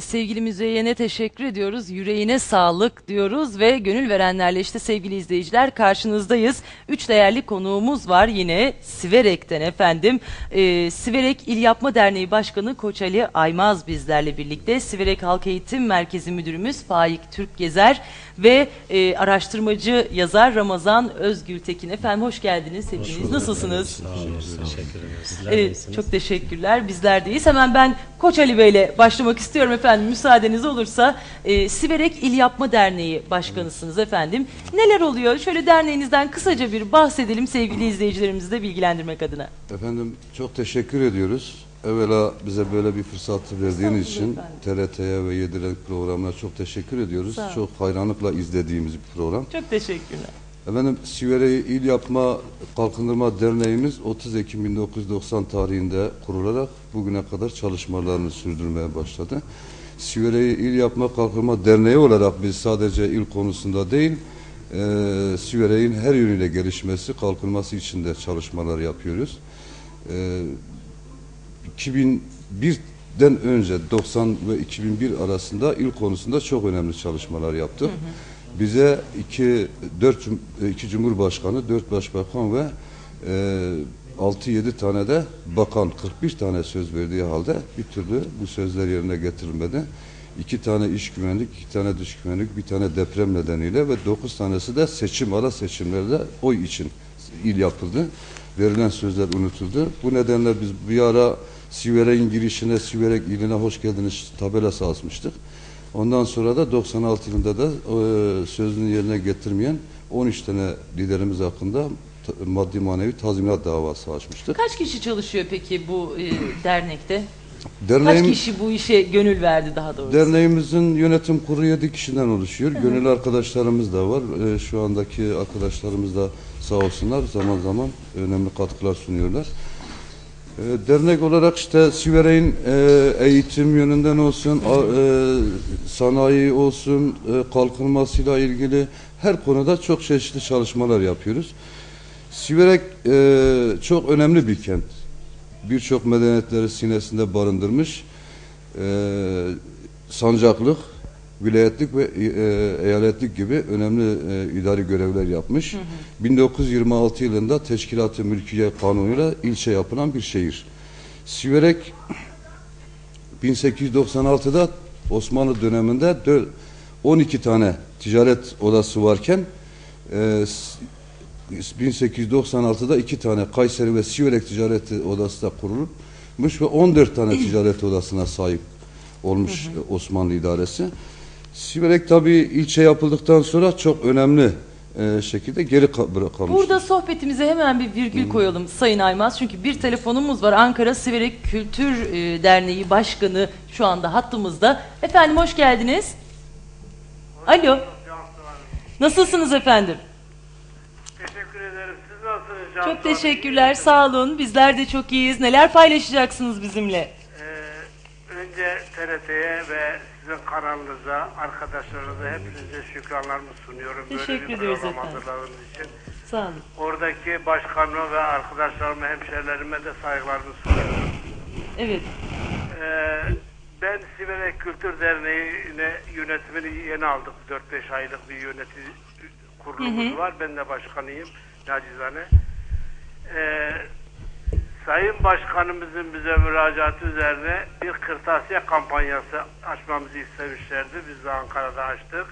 Evet sevgili Müzeyyen'e teşekkür ediyoruz. Yüreğine sağlık diyoruz ve gönül verenlerle işte sevgili izleyiciler karşınızdayız. Üç değerli konuğumuz var yine Siverek'ten efendim. Ee, Siverek İl Yapma Derneği Başkanı Koç Ali Aymaz bizlerle birlikte. Siverek Halk Eğitim Merkezi Müdürümüz Faik Türk Gezer ve e, araştırmacı yazar Ramazan Özgültekin. Efendim hoş geldiniz hepiniz. Nasılsınız? Sağ olun. Teşekkür ederiz. Sizler Evet, çok teşekkürler. Bizler deyiz. Hemen ben Koç Ali Bey'le başlamak istiyorum efendim. Müsaadeniz olursa. Ee, Siverek İl Yapma Derneği Başkanısınız efendim. Neler oluyor? Şöyle derneğinizden kısaca bir bahsedelim sevgili izleyicilerimizi de bilgilendirmek adına. Efendim çok teşekkür ediyoruz. Evvela bize böyle bir fırsatı verdiğiniz için TRT'ye ve Yedirenk programına çok teşekkür ediyoruz. Çok hayranlıkla izlediğimiz bir program. Çok teşekkürler. Efendim Sivere'yi İl Yapma Kalkındırma Derneğimiz 30 Ekim 1990 tarihinde kurularak bugüne kadar çalışmalarını sürdürmeye başladı. Sivere'yi İl Yapma Kalkınma Derneği olarak biz sadece il konusunda değil, e, Sivere'nin her yönüyle gelişmesi, kalkınması için de çalışmalar yapıyoruz. E, 2001'den önce 90 ve 2001 arasında il konusunda çok önemli çalışmalar yaptık. Bize iki, dört, cum- iki cumhurbaşkanı, dört başbakan ve e, 6-7 tane de bakan, 41 tane söz verdiği halde bir türlü bu sözler yerine getirilmedi. İki tane iş güvenlik, iki tane dış güvenlik, bir tane deprem nedeniyle ve dokuz tanesi de seçim, ara seçimlerde oy için il yapıldı. Verilen sözler unutuldu. Bu nedenle biz bir ara Siverek'in girişine, Siverek iline hoş geldiniz tabelası asmıştık. Ondan sonra da 96 yılında da e, sözünü yerine getirmeyen 13 tane liderimiz hakkında maddi manevi tazminat davası açmıştık. Kaç kişi çalışıyor peki bu e, dernekte? Kaç Derneğim, kişi bu işe gönül verdi daha doğrusu? derneğimizin yönetim kurulu 7 kişiden oluşuyor. Gönüllü arkadaşlarımız da var. E, şu andaki arkadaşlarımız da sağ olsunlar zaman zaman önemli katkılar sunuyorlar. E, dernek olarak işte Siverek'in e, eğitim yönünden olsun, a- e, sanayi olsun, e, kalkınmasıyla ilgili her konuda çok çeşitli çalışmalar yapıyoruz. Siverek e, çok önemli bir kent. Birçok medeniyetleri sinesinde barındırmış. E, sancaklık, vilayetlik ve e, eyaletlik gibi önemli e, idari görevler yapmış. 1926 yılında Teşkilat-ı Mülkiye Kanunu'yla ilçe yapılan bir şehir. Siverek 1896'da Osmanlı döneminde dö- 12 tane ticaret odası varken e, 1896'da iki tane Kayseri ve Siverek Ticaret Odası da kurulmuş ve 14 tane ticaret odasına sahip olmuş e, Osmanlı idaresi. Siverek tabi ilçe yapıldıktan sonra çok önemli e, şekilde geri ka- bırakılmış. Burada sohbetimize hemen bir virgül koyalım Sayın Aymaz. Çünkü bir telefonumuz var. Ankara Siverek Kültür e, Derneği Başkanı şu anda hattımızda. Efendim hoş geldiniz. Alo. Nasılsınız efendim? Teşekkür ederim. Siz nasılsınız Can Çok teşekkürler. Sağ olun. Bizler de çok iyiyiz. Neler paylaşacaksınız bizimle? Ee, önce TRT'ye ve sizin kanalınıza, arkadaşlarınıza hepinize şükranlarımı sunuyorum. Teşekkür Böyle bir ediyoruz program efendim. hazırladığınız için. Sağ olun. Oradaki başkanıma ve arkadaşlarıma, hemşerilerime de saygılarımı sunuyorum. Evet. Ee, ben Siverek Kültür Derneği'ne yönetimini yeni aldık. 4-5 aylık bir yönetim kurulumuz var. Ben de başkanıyım. Nacizane. Ee, Sayın Başkanımızın bize müracaatı üzerine bir kırtasiye kampanyası açmamızı istemişlerdi. Biz de Ankara'da açtık.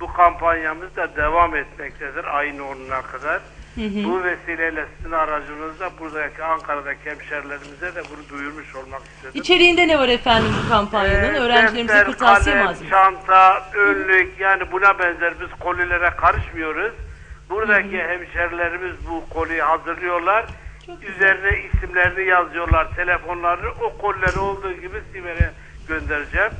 Bu kampanyamız da devam etmektedir ayın 10'una kadar. Bu vesileyle sizin aracınızla buradaki Ankara'daki hemşerilerimize de bunu duyurmuş olmak istedim. İçeriğinde ne var efendim bu kampanyanın? Ee, Öğrencilerimize defter, kırtasiye kalem, malzemesi. çanta, önlük yani buna benzer biz kolilere karışmıyoruz. Buradaki hemşerilerimiz bu koliyi hazırlıyorlar. Çok güzel. Üzerine isimlerini yazıyorlar, telefonlarını o kolileri olduğu gibi Siver'e göndereceğim.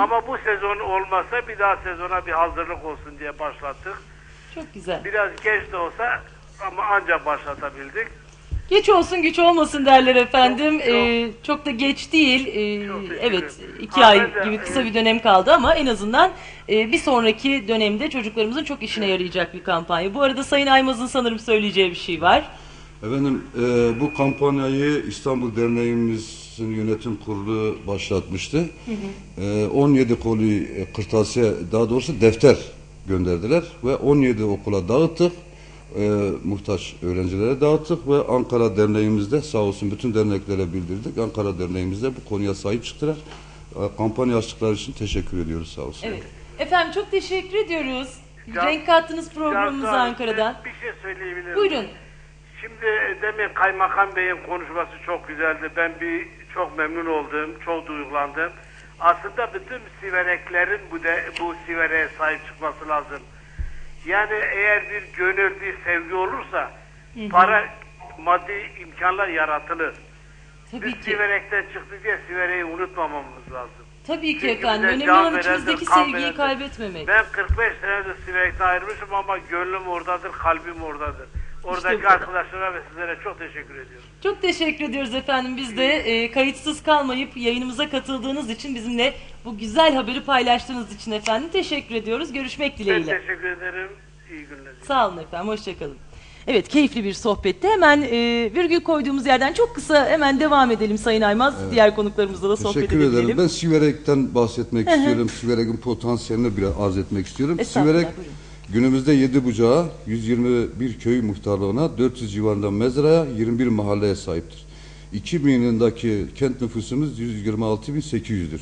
Ama bu sezon olmasa bir daha sezona bir hazırlık olsun diye başlattık. Çok güzel. Biraz geç de olsa ama ancak başlatabildik. Geç olsun güç olmasın derler efendim. Çok, çok. Ee, çok da geç değil. Ee, teşekkür evet iki ay gibi kısa bir dönem kaldı ama en azından e, bir sonraki dönemde çocuklarımızın çok işine yarayacak bir kampanya. Bu arada Sayın Aymaz'ın sanırım söyleyeceği bir şey var. Efendim e, bu kampanyayı İstanbul Derneğimiz Enstitüsü'nün yönetim kurulu başlatmıştı. Ee, 17 koli e, kırtasiye daha doğrusu defter gönderdiler ve 17 okula dağıttık. Ee, muhtaç öğrencilere dağıttık ve Ankara Derneğimizde sağ olsun bütün derneklere bildirdik. Ankara Derneğimizde bu konuya sahip çıktılar. Ee, kampanya açtıkları için teşekkür ediyoruz sağ olsun. Evet. Efendim çok teşekkür ediyoruz. Can- Renk kattınız programımıza Ankara'dan. Bir şey söyleyebilir miyim? Buyurun. Şimdi demin Kaymakam Bey'in konuşması çok güzeldi. Ben bir çok memnun oldum, çok duygulandım. Aslında bütün sivereklerin bu de, bu sivereye sahip çıkması lazım. Yani eğer bir gönül, bir sevgi olursa para, maddi imkanlar yaratılır. Tabii Biz ki. siverekten çıktık diye sivereyi unutmamamız lazım. Tabii ki Çünkü efendim. Önemli olan içimizdeki sevgiyi verendir. kaybetmemek. Ben 45 senedir siverekten ayrılmışım ama gönlüm oradadır, kalbim oradadır. Oradaki kadar. arkadaşlara ve sizlere çok teşekkür ediyorum. Çok teşekkür ediyoruz efendim. Biz de e, kayıtsız kalmayıp yayınımıza katıldığınız için bizimle bu güzel haberi paylaştığınız için efendim teşekkür ediyoruz. Görüşmek Ben dileğiyle. teşekkür ederim. İyi günler. Sağ olun efendim. Hoşçakalın. Evet keyifli bir sohbetti. Hemen e, virgül koyduğumuz yerden çok kısa hemen devam edelim Sayın Aymaz. Diğer konuklarımızla da sohbet Teşekkür edelim. ederim. Ben Siverek'ten bahsetmek istiyorum. Siverek'in potansiyelini biraz arz etmek istiyorum. Estağfurullah, Siverek buyurun. Günümüzde 7 bucağa, 121 köy muhtarlığına, 400 civarında mezraya, 21 mahalleye sahiptir. 2000 yılındaki kent nüfusumuz 126.800'dür.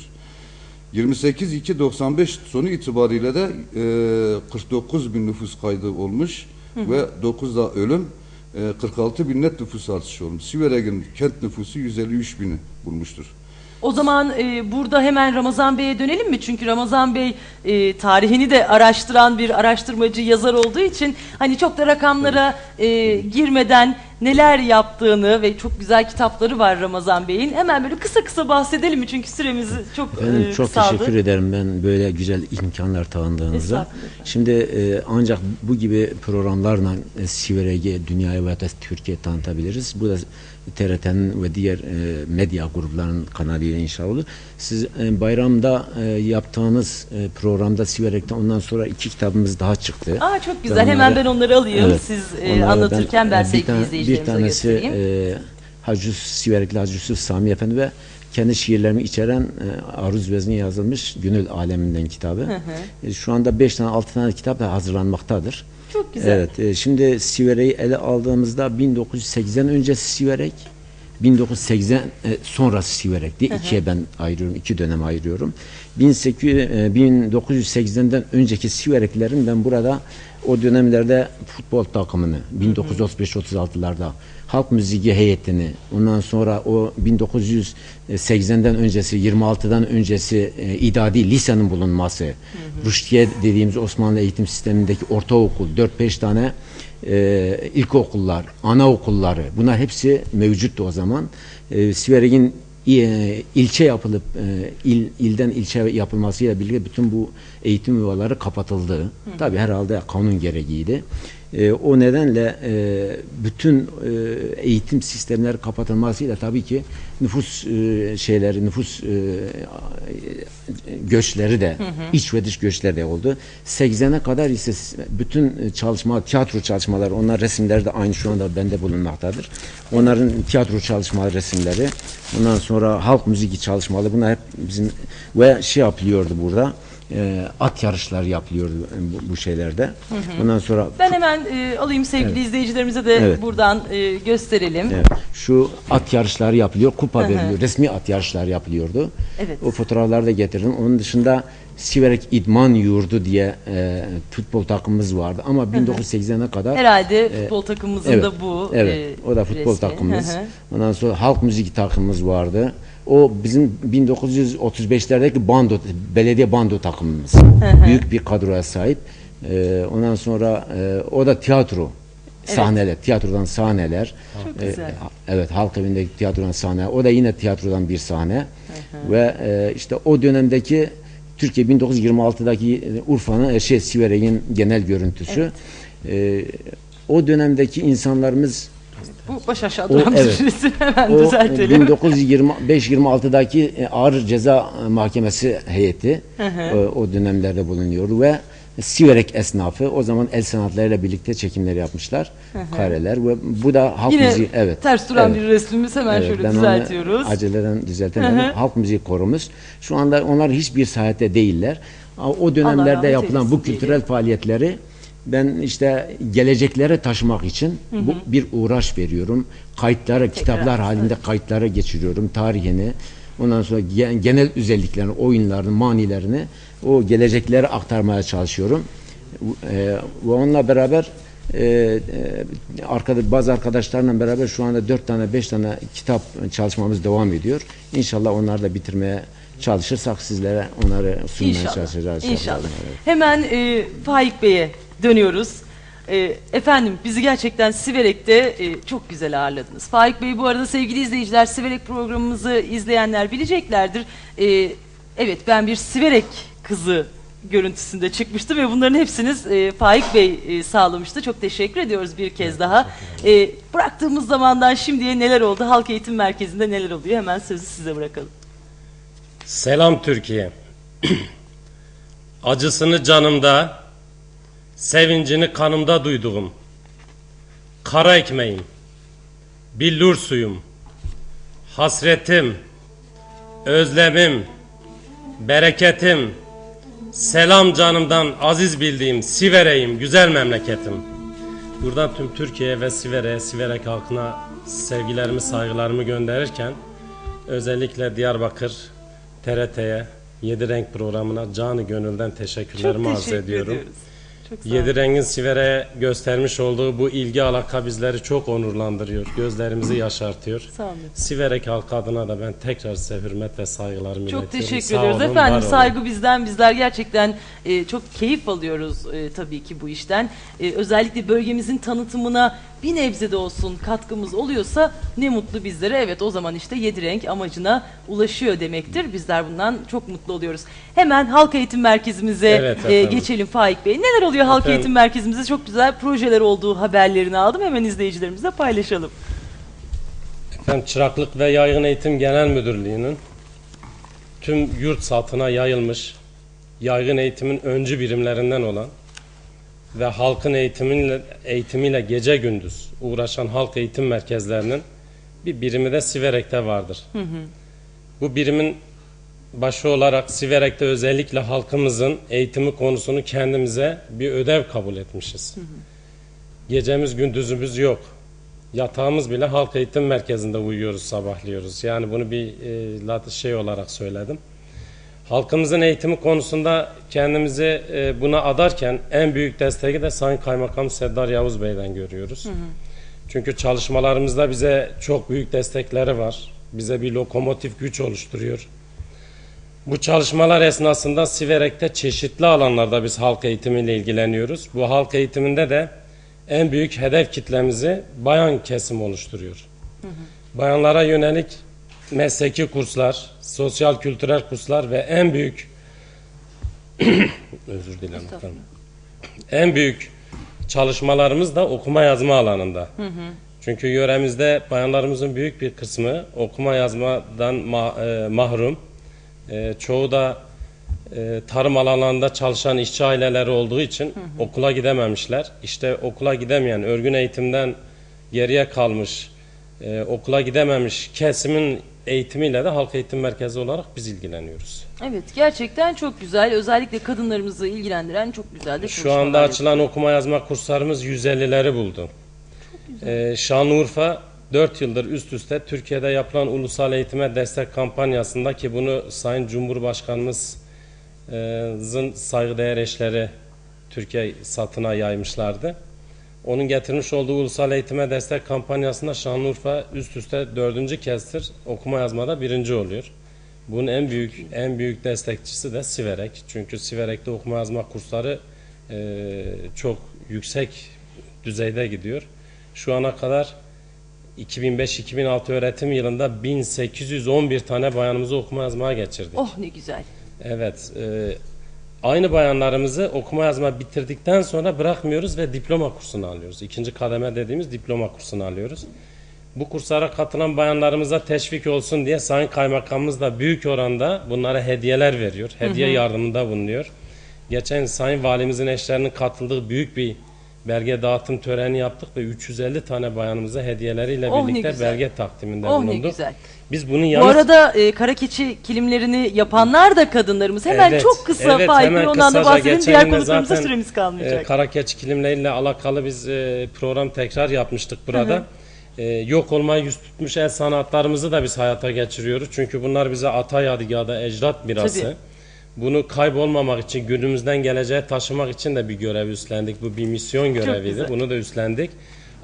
28-2-95 sonu itibariyle de e, 49 bin nüfus kaydı olmuş ve 9 da ölüm, e, 46 bin net nüfus artışı olmuş. Siverek'in kent nüfusu 153 bini bulmuştur. O zaman e, burada hemen Ramazan Bey'e dönelim mi? Çünkü Ramazan Bey e, tarihini de araştıran bir araştırmacı yazar olduğu için hani çok da rakamlara e, girmeden neler yaptığını ve çok güzel kitapları var Ramazan Bey'in. Hemen böyle kısa kısa bahsedelim mi? Çünkü süremiz çok Efendim e, çok kısaldı. teşekkür ederim ben böyle güzel imkanlar. Estağfurullah. Şimdi e, ancak bu gibi programlarla e, Siverek'i dünyaya ve Türkiye tanıtabiliriz. Bu da TRT'nin ve diğer e, medya gruplarının kanalıyla inşallah olur. Siz e, bayramda e, yaptığınız e, programda Siverek'te ondan sonra iki kitabımız daha çıktı. Aa çok güzel. Ben Hemen onları- ben onları alayım. Evet. Siz e, anlatırken ben, e, sevgili tane- izleyicilerimize Bir tanesi göstereyim. e, Hacı Siverekli Hacı Yusuf Sami Efendi ve kendi şiirlerimi içeren e, aruz vezni yazılmış Gönül Aleminden kitabı. E, şu anda beş tane altı tane kitap da hazırlanmaktadır. Çok güzel. Evet, e, şimdi Siverek'i ele aldığımızda 1980 öncesi Siverek, 1980 e, sonrası Siverek diye ikiye ben ayırıyorum, iki dönem ayırıyorum. 1800, e, 1980'den önceki Sivereklerin ben burada o dönemlerde futbol takımını 1935-36'larda halk müziği heyetini ondan sonra o 1980'den öncesi 26'dan öncesi e, idadi lisenin bulunması Rüştiye dediğimiz Osmanlı eğitim sistemindeki ortaokul 4-5 tane e, ilkokullar, anaokulları bunlar hepsi mevcuttu o zaman. E, Siverek'in e, ilçe yapılıp e, il, ilden ilçe yapılmasıyla birlikte bütün bu eğitim yuvaları kapatıldı. Tabii herhalde kanun gereğiydi. E, o nedenle e, bütün e, eğitim sistemleri kapatılmasıyla tabii ki nüfus e, şeyleri, nüfus e, göçleri de, iç ve dış göçleri de oldu. 80'e kadar ise bütün çalışma, tiyatro çalışmaları, onlar resimleri de aynı şu anda bende bulunmaktadır. Onların tiyatro çalışmaları, resimleri, ondan sonra halk müziği çalışmaları, bunlar hep bizim ve şey yapılıyordu burada. E, at yarışları yapılıyordu bu, bu şeylerde. Ondan sonra Ben hemen e, alayım sevgili izleyicilerimize de Evet. buradan e, gösterelim. Evet. Şu at yarışları yapılıyor, kupa veriliyor. Resmi at yarışları yapılıyordu. Evet. O fotoğrafları da getirdim. Onun dışında Siverek İdman Yurdu diye e, futbol takımımız vardı. Ama 1980'e kadar Herhalde futbol takımımızın evet, da bu Evet. e, o da futbol resmi. takımımız. Hı hı. Ondan sonra halk müzik takımımız vardı. O bizim 1935'lerdeki bando belediye bando takımımız. Büyük bir kadroya sahip. E, ondan sonra e, o da tiyatro sahneler, tiyatrodan sahneler. Çok E, güzel. evet, halk evindeki tiyatrodan sahne. O da yine tiyatrodan bir sahne. Ve e, işte o dönemdeki Türkiye 1926'daki e, Urfa'nın e, şey Siverek'in genel görüntüsü. E, o dönemdeki insanlarımız Bu baş aşağı O, duran evet. hemen o düzeltelim. 1925-26'daki e, Ağır Ceza Mahkemesi heyeti e, o dönemlerde bulunuyordu ve Siverek esnafı o zaman el sanatlarıyla birlikte çekimler yapmışlar. Kareler ve bu da halk Yine müziği evet. ters duran evet. bir resmimiz hemen Evet, şöyle ben onu düzeltiyoruz. aceleden düzeltemedim. Hı hı. Halk müziği korumuz. Şu anda onlar hiçbir sahette değiller. O dönemlerde yapılan bu eylesin kültürel diyelim. faaliyetleri ben işte geleceklere taşımak için bu bir uğraş veriyorum. Kayıtları, kitaplar halinde kayıtlara geçiriyorum tarihini. Ondan sonra gen- genel özelliklerini, oyunlarını, manilerini o geleceklere aktarmaya çalışıyorum. Ee, ve onunla beraber e, e, bazı arkadaşlarla beraber şu anda dört tane beş tane kitap çalışmamız devam ediyor. İnşallah onları da bitirmeye çalışırsak sizlere onları sunmaya İnşallah. çalışacağız. İnşallah. Evet. Hemen e, Faik Bey'e dönüyoruz. E, efendim bizi gerçekten Siverek'te e, çok güzel ağırladınız. Faik Bey bu arada sevgili izleyiciler Siverek programımızı izleyenler bileceklerdir. E, evet ben bir Siverek kızı görüntüsünde çıkmıştı ve bunların hepsiniz e, Faik Bey e, sağlamıştı. Çok teşekkür ediyoruz bir kez daha. E, bıraktığımız zamandan şimdiye neler oldu? Halk Eğitim Merkezi'nde neler oluyor? Hemen sözü size bırakalım. Selam Türkiye. Acısını canımda, sevincini kanımda duyduğum. Kara ekmeğim, billur suyum, hasretim, özlemim, bereketim, selam canımdan aziz bildiğim Sivere'yim, güzel memleketim. Buradan tüm Türkiye ve Sivere'ye, Siverek halkına sevgilerimi, saygılarımı gönderirken özellikle Diyarbakır TRT'ye, Yedi Renk programına canı gönülden teşekkürlerimi Çok arz teşekkür ediyorum. ediyoruz. Yedi Rengin Sivere'ye göstermiş olduğu bu ilgi alaka bizleri çok onurlandırıyor, gözlerimizi yaşartıyor. Sağ olun. Siverek halkı adına da ben tekrar size hürmet ve saygılarımı Çok iletiyorum. teşekkür Sağ ediyoruz olun, efendim. olun. Saygı bizden. Bizler gerçekten e, çok keyif alıyoruz e, tabii ki bu işten. E, özellikle bölgemizin tanıtımına bir nebze de olsun katkımız oluyorsa ne mutlu bizlere. Evet o zaman işte yedi renk amacına ulaşıyor demektir. Bizler bundan çok mutlu oluyoruz. Hemen Halk Eğitim Merkezimize Evet e, geçelim Faik Bey. Neler oluyor Halk Efendim. Eğitim Merkezimizde? Çok güzel projeler olduğu haberlerini aldım. Hemen izleyicilerimizle paylaşalım. Efendim Çıraklık ve Yaygın Eğitim Genel Müdürlüğü'nün tüm yurt satına yayılmış yaygın eğitimin öncü birimlerinden olan ve halkın eğitimiyle, eğitimiyle gece gündüz uğraşan halk eğitim merkezlerinin bir birimi de Siverek'te vardır. Bu birimin başı olarak Siverek'te özellikle halkımızın eğitimi konusunu kendimize bir ödev kabul etmişiz. Gecemiz gündüzümüz yok. Yatağımız bile halk eğitim merkezinde uyuyoruz, sabahlıyoruz. Yani bunu bir e, şey olarak söyledim. Halkımızın eğitimi konusunda kendimizi e, buna adarken en büyük desteği de Sayın Kaymakam Seddar Yavuz Bey'den görüyoruz. Çünkü çalışmalarımızda bize çok büyük destekleri var. Bize bir lokomotif güç oluşturuyor. Bu çalışmalar esnasında Siverek'te çeşitli alanlarda biz halk eğitimiyle ilgileniyoruz. Bu halk eğitiminde de en büyük hedef kitlemizi bayan kesim oluşturuyor. Bayanlara yönelik mesleki kurslar, sosyal kültürel kurslar ve en büyük özür dilerim. En büyük çalışmalarımız da okuma yazma alanında. Çünkü yöremizde bayanlarımızın büyük bir kısmı okuma yazmadan ma- e, mahrum. E, çoğu da e, tarım alanlarında çalışan işçi aileleri olduğu için okula gidememişler. İşte okula gidemeyen, örgün eğitimden geriye kalmış, e, okula gidememiş kesimin eğitimiyle de halk eğitim merkezi olarak biz ilgileniyoruz. Evet gerçekten çok güzel. Özellikle kadınlarımızı ilgilendiren çok güzel de Şu anda açılan yapılıyor. okuma yazma kurslarımız 150'leri buldu. Ee, Şanlıurfa 4 yıldır üst üste Türkiye'de yapılan ulusal eğitime destek kampanyasında ki bunu Sayın Cumhurbaşkanımızın saygıdeğer eşleri Türkiye satına yaymışlardı. Onun getirmiş olduğu ulusal eğitime destek kampanyasında Şanlıurfa üst üste dördüncü kezdir okuma yazmada birinci oluyor. Bunun en büyük en büyük destekçisi de Siverek. Çünkü Siverek'te okuma yazma kursları e, çok yüksek düzeyde gidiyor. Şu ana kadar 2005-2006 öğretim yılında 1811 tane bayanımızı okuma yazmaya geçirdik. Oh ne güzel. Evet. e, aynı bayanlarımızı okuma yazma bitirdikten sonra bırakmıyoruz ve diploma kursunu alıyoruz. İkinci kademe dediğimiz diploma kursunu alıyoruz. Bu kurslara katılan bayanlarımıza teşvik olsun diye Sayın Kaymakamımız da büyük oranda bunlara hediyeler veriyor. Hediye yardımında bulunuyor. Geçen Sayın Valimizin eşlerinin katıldığı büyük bir belge dağıtım töreni yaptık ve 350 tane bayanımıza hediyeleriyle Oh, ne birlikte belge takdiminde Oh ne bulunduk. güzel. Biz bunun Bu yanı arada e, kara keçi kilimlerini yapanlar da kadınlarımız. Hemen Evet, çok kısa evet, Faik Bey ondan da bahsedelim. Diğer konuklarımıza süremiz kalmayacak. E, Karakeç kilimleriyle alakalı biz e, program tekrar yapmıştık burada. E, yok olmayı yüz tutmuş el sanatlarımızı da biz hayata geçiriyoruz. Çünkü bunlar bize ata yadigarı, ecdat mirası. Tabii. Bunu kaybolmamak için, günümüzden geleceğe taşımak için de bir görev üstlendik. Bu bir misyon göreviydi. Bunu da üstlendik.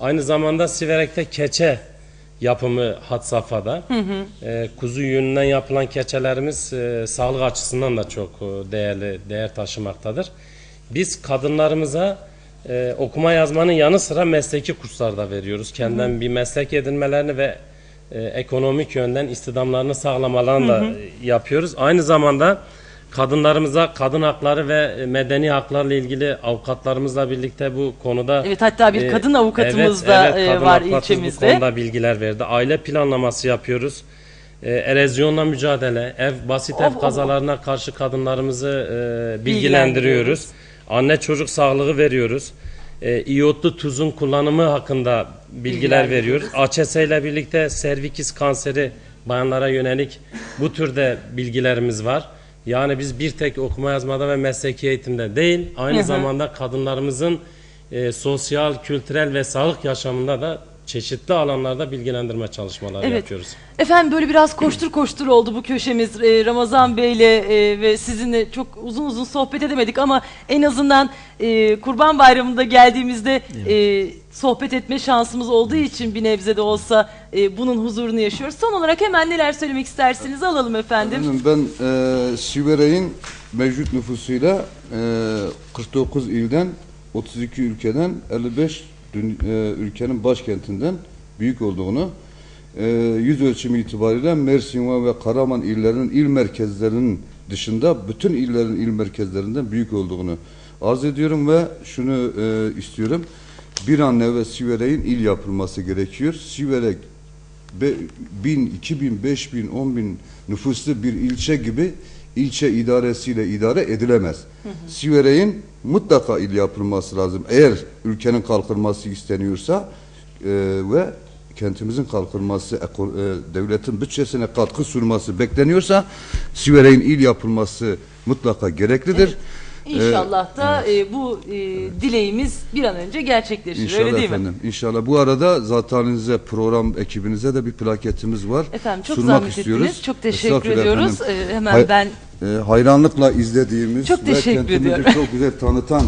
Aynı zamanda Siverek'te keçe yapımı had safhada. E, kuzu yününden yapılan keçelerimiz e, sağlık açısından da çok e, değerli, değer taşımaktadır. Biz kadınlarımıza e, okuma yazmanın yanı sıra mesleki kurslar da veriyoruz. Kendinden bir meslek edinmelerini ve e, ekonomik yönden istidamlarını sağlamalarını da e, yapıyoruz. Aynı zamanda kadınlarımıza kadın hakları ve e, medeni haklarla ilgili avukatlarımızla birlikte bu konuda Evet, hatta bir e, kadın avukatımız da, e, kadın var avukatımız ilçemizde. Bu konuda bilgiler verdi. Aile planlaması yapıyoruz. E, erozyonla mücadele, ev basit Oh, ev oh, kazalarına karşı kadınlarımızı e, Bilgilendiriyoruz. bilgilendiriyoruz. Anne çocuk sağlığı veriyoruz. E, iyotlu tuzun kullanımı hakkında bilgiler Bilgiler veriyoruz. AÇS ile birlikte servikis kanseri bayanlara yönelik bu türde bilgilerimiz var. Yani biz bir tek okuma yazmada ve mesleki eğitimde değil, aynı zamanda kadınlarımızın e, sosyal, kültürel ve sağlık yaşamında da çeşitli alanlarda bilgilendirme çalışmaları Evet. yapıyoruz. Efendim böyle biraz koştur koştur oldu bu köşemiz. Ee, Ramazan Bey'le e, ve sizinle çok uzun uzun sohbet edemedik ama en azından e, Kurban Bayramı'nda geldiğimizde e, sohbet etme şansımız olduğu için bir nebze de olsa e, bunun huzurunu yaşıyoruz. Son olarak hemen neler söylemek istersiniz alalım efendim. Efendim ben e, Siverek'in mevcut nüfusuyla e, 49 ilden 32 ülkeden 55 dün- e, ülkenin başkentinden büyük olduğunu e, yüz ölçümü itibariyle Mersin ve Karaman illerinin il merkezlerinin dışında bütün illerin il merkezlerinden büyük olduğunu arz ediyorum ve şunu e, istiyorum. Bir an evvel Siverek'in il yapılması gerekiyor. Siverek Be- bin, iki bin, beş bin, on bin nüfuslu bir ilçe gibi ilçe idaresiyle idare edilemez. Siverek'in mutlaka il yapılması lazım. Eğer ülkenin kalkınması isteniyorsa e, ve kentimizin kalkınması, e, devletin bütçesine katkı sunması bekleniyorsa Siverek'in il yapılması mutlaka gereklidir. İnşallah da e, bu e, dileğimiz bir an önce gerçekleşir. İnşallah Öyle değil mi? efendim. İnşallah. Bu arada zateninize program ekibinize de bir plaketimiz var. Efendim çok Sunmak zahmet istiyoruz. ettiniz. Çok teşekkür ediyoruz. efendim. Ee, hemen Hay- ben e, hayranlıkla izlediğimiz Çok ve ediyorum. çok güzel tanıtan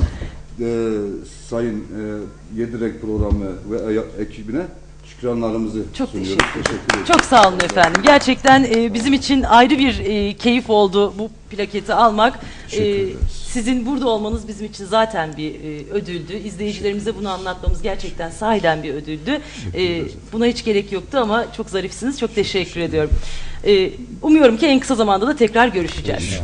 e, Sayın e, Yedirek programı ve e- ekibine şükranlarımızı Çok sunuyoruz. teşekkür Teşekkür ederim. Çok sağ olun efendim. Gerçekten e, bizim için ayrı bir e, keyif oldu bu plaketi almak. E, sizin burada olmanız bizim için zaten bir e, ödüldü. İzleyicilerimize bunu anlatmamız gerçekten sahiden bir ödüldü. E, buna hiç gerek yoktu ama çok zarifsiniz. Çok teşekkür ediyorum. E, umuyorum ki en kısa zamanda da tekrar görüşeceğiz.